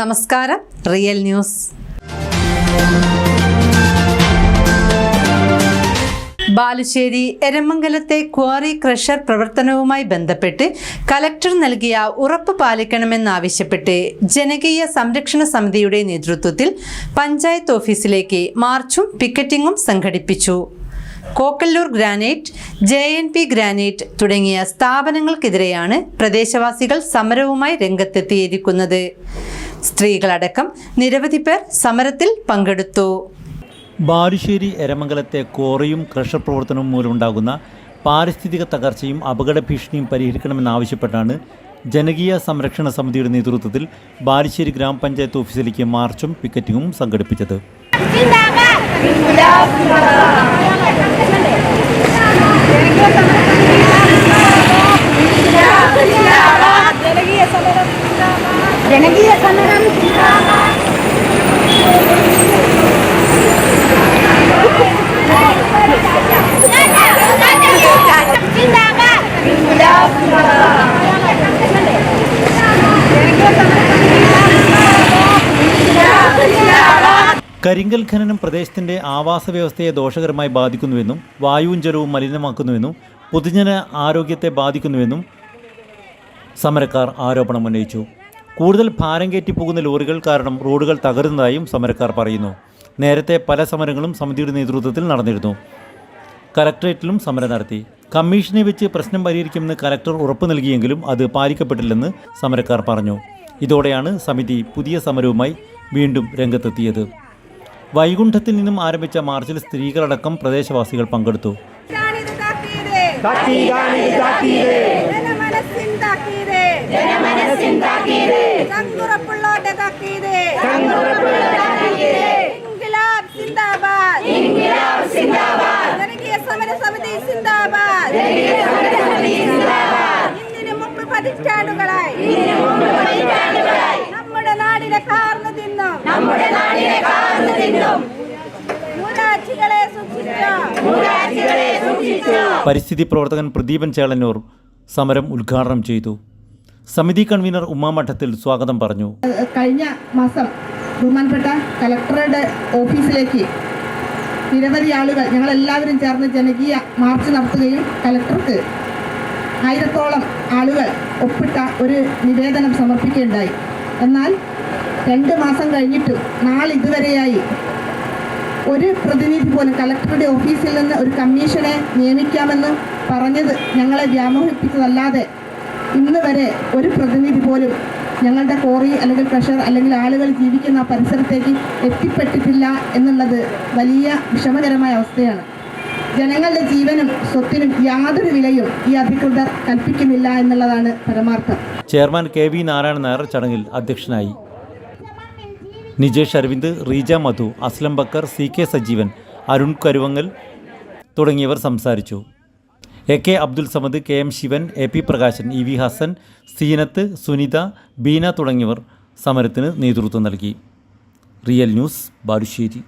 നമസ്കാരം. Real news. Balussery എരമംഗലത്തെ quarry crusher പ്രവർത്തനവുമായി ബന്ധപ്പെട്ട് കലക്ടർ നൽകിയ ഉറപ്പ് പാലിക്കണമെന്നാവശ്യപ്പെട്ട് ജനകീയ സംരക്ഷണ സമിതിയുടെ നേതൃത്വത്തിൽ പഞ്ചായത്ത് ഓഫീസിലേക്ക് മാർച്ചും പിക്കറ്റിംഗും സംഘടിപ്പിച്ചു. Kokkallur granite J N P granite തുടങ്ങിയ സ്ഥാപനങ്ങൾക്കെതിരെയാണ് പ്രദേശവാസികൾ സമരവുമായി രംഗത്തെത്തിയിരിക്കുന്നത്. സ്ത്രീകളടക്കം നിരവധി പേർ സമരത്തിൽ പങ്കെടുത്തു. ബാലുശ്ശേരി എരമംഗലത്തെ കോറിയും ക്രഷർ പ്രവർത്തനവും മൂലമുണ്ടാകുന്ന പാരിസ്ഥിതിക തകർച്ചയും അപകട ഭീഷണിയും പരിഹരിക്കണമെന്നാവശ്യപ്പെട്ടാണ് ജനകീയ സംരക്ഷണ സമിതിയുടെ നേതൃത്വത്തിൽ ബാലുശ്ശേരി ഗ്രാമപഞ്ചായത്ത് ഓഫീസിലേക്ക് മാർച്ചും പിക്കറ്റിങ്ങും സംഘടിപ്പിച്ചത്. ജനകീയ കരിങ്കൽ ഖനനം പ്രദേശത്തിന്റെ ആവാസ വ്യവസ്ഥയെ ദോഷകരമായി ബാധിക്കുന്നുവെന്നും വായുവും ജലവും മലിനമാക്കുന്നുവെന്നും പൊതുജന ആരോഗ്യത്തെ ബാധിക്കുന്നുവെന്നും സമരക്കാർ ആരോപണം ഉന്നയിച്ചു. കൂടുതൽ ഭാരം കയറ്റിപ്പോകുന്ന ലോറികൾ കാരണം റോഡുകൾ തകരുന്നതായും സമരക്കാർ പറയുന്നു. നേരത്തെ പല സമരങ്ങളും സമിതിയുടെ നേതൃത്വത്തിൽ നടന്നിരുന്നു. കലക്ട്രേറ്റിലും സമരം നടത്തി. കമ്മീഷനെ വെച്ച് പ്രശ്നം പരിഹരിക്കുമെന്ന് കലക്ടർ ഉറപ്പു നൽകിയെങ്കിലും അത് പാലിക്കപ്പെട്ടില്ലെന്ന് സമരക്കാർ പറഞ്ഞു. ഇതോടെയാണ് സമിതി പുതിയ സമരവുമായി വീണ്ടും രംഗത്തെത്തിയത്. വൈകുണ്ഠത്തിൽ നിന്നും ആരംഭിച്ച മാർച്ചിൽ സ്ത്രീകളടക്കം പ്രദേശവാസികൾ പങ്കെടുത്തു. പതിറ്റാണ്ടുകളായി. നമ്മുടെ നാടിനെ കാർന്നു തിന്നും നമ്മുടെ നാടിനെ കാർന്നു തിന്നും പരിസ്ഥിതി പ്രവർത്തകൻ പ്രദീപൻ ചേളന്നൂർ സമരം ഉദ്ഘാടനം ചെയ്തു. സമിതി കൺവീനർ ഉമ്മാമഠത്തിൽ സ്വാഗതം പറഞ്ഞു. കഴിഞ്ഞ മാസം ബഹുമാനപ്പെട്ട കലക്ടറുടെ ഓഫീസിലേക്ക് നിരവധി ആളുകൾ ഞങ്ങളെല്ലാവരും ചേർന്ന് ജനകീയ മാർച്ച് നടത്തുകയും കലക്ടർക്ക് ആയിരത്തോളം ആളുകൾ ഒപ്പിട്ട ഒരു നിവേദനം സമർപ്പിക്കുകയുണ്ടായി. എന്നാൽ രണ്ട് മാസം കഴിഞ്ഞിട്ടും നാളിതുവരെയായി ഒരു പ്രതിനിധി പോലും കലക്ടറുടെ ഓഫീസിൽ നിന്ന് ഒരു കമ്മീഷനെ നിയമിക്കാമെന്ന് പറഞ്ഞത് ഞങ്ങളെ വ്യാമോഹിപ്പിച്ചതല്ലാതെ ഇന്ന് വരെ ഒരു പ്രതിനിധി പോലും ഞങ്ങളുടെ കോറി അല്ലെങ്കിൽ പ്രഷർ അല്ലെങ്കിൽ ആളുകൾ ജീവിക്കുന്ന പരിസരത്തേക്ക് എത്തിപ്പെട്ടിട്ടില്ല എന്നുള്ളത് വലിയ വിഷമകരമായ അവസ്ഥയാണ്. ജനങ്ങളുടെ ജീവനും സ്വത്തിനും യാതൊരു വിലയും ഈ അധികൃതർ കൽപ്പിക്കുന്നില്ല എന്നുള്ളതാണ് പരമാർത്ഥം. Chairman K V Narayanan Nair ചടങ്ങിൽ അധ്യക്ഷനായി. നിജേഷ് അരവിന്ദ് റീജ മധു അസ്ലം ബക്കർ സി കെ സജീവൻ അരുൺ കരുവങ്ങൽ തുടങ്ങിയവർ സംസാരിച്ചു. A K Abdul Samad K M Sivan A P Prakashan E V Hasan Seenath Sunitha Beena തുടങ്ങിയവർ സമരത്തിന് നേതൃത്വം നൽകി. Real news Balussery.